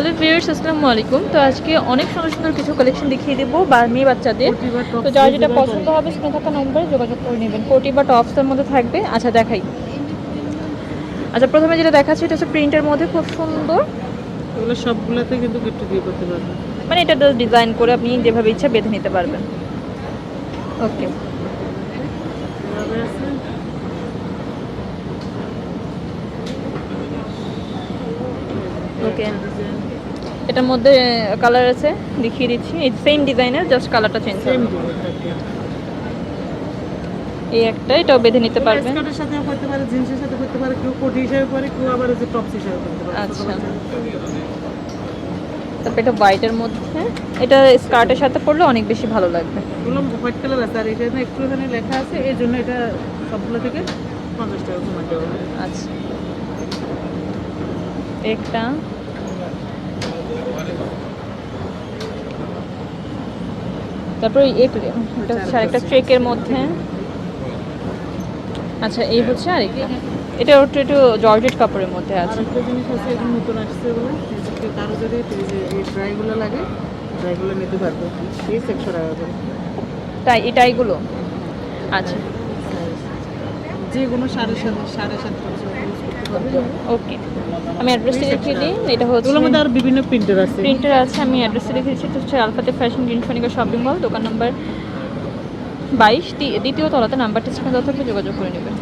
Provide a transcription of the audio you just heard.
Hello viewers আসসালামু আলাইকুম। তো আজকে অনেক সুন্দর সুন্দর কিছু কালেকশন দেখিয়ে দেবো বা মেয়ে বাচ্চাদের তো যার যেটা পছন্দ হবে স্ক্রিনে থাকা নম্বরে যোগাযোগ করে নেবেন। কোটি বা টপসের মধ্যে থাকবে। আচ্ছা দেখাই। আচ্ছা প্রথমে যেটা দেখাচ্ছি এটা হচ্ছে প্রিন্টের মধ্যে খুব সুন্দর। এগুলো সবগুলোতে কিন্তু গিফট দিয়ে করতে পারবেন। মানে এটা ডিজাইন করে আপনি যেভাবে ইচ্ছা বেঁধে নিতে পারবেন। ওকে ওকে এটার মধ্যে কালার আছে দেখিয়ে দিচ্ছি। এই সেম ডিজাইনের জাস্ট কালারটা চেঞ্জ হবে। এই একটা এটাও বেঁধে নিতে পারবেন স্কার্টের সাথে করতে পারে জিন্সের সাথে করতে পারে কেউ কোটি হিসাবে পারে কেউ আবার যে টপস হিসাবে করতে পারে আচ্ছা। তারপর এটা হোয়াইটের মধ্যে এটা স্কার্টের সাথে পরলে অনেক বেশি ভালো লাগবে। এগুলো হোয়াইট কালার আছে আর এটা না একটুখানি লেখা আছে এই জন্য এটা সবগুলো থেকে পঞ্চাশ টাকা কমে দেওয়া হবে আচ্ছা। একটা তারপর এটা হচ্ছে আরেকটা ট্রেকের মধ্যে। আচ্ছা এই হচ্ছে আরেকটা। এটা একটু একটু জর্জেট কাপড়ের মধ্যে আছে। আরেকটা জিনিস আছে এখন নতুন আসছে এগুলো এই কারও যদি এই যে ড্রাইগুলো লাগে ড্রাইগুলো নিতে পারবে। এই একশো টাকা করে তাই এই টাইগুলো? আচ্ছা। যে কোনো সাড়ে সাত সাড়ে সাত ওকে আমি অ্যাড্রেসটা লিখে দিই। এটা হচ্ছে ওগুলোর মধ্যে আর বিভিন্ন প্রিন্টার আছে। প্রিন্টার আছে আমি অ্যাড্রেসটা লিখে দিচ্ছি। এটা হচ্ছে আলফাতে ফ্যাশন ইনফোনিকা শপিং মল দোকান নাম্বার বাইশ। দ্বিতীয় তলাতে নাম্বারটি সেখানে দেওয়া থাকবে যোগাযোগ করে নেবেন।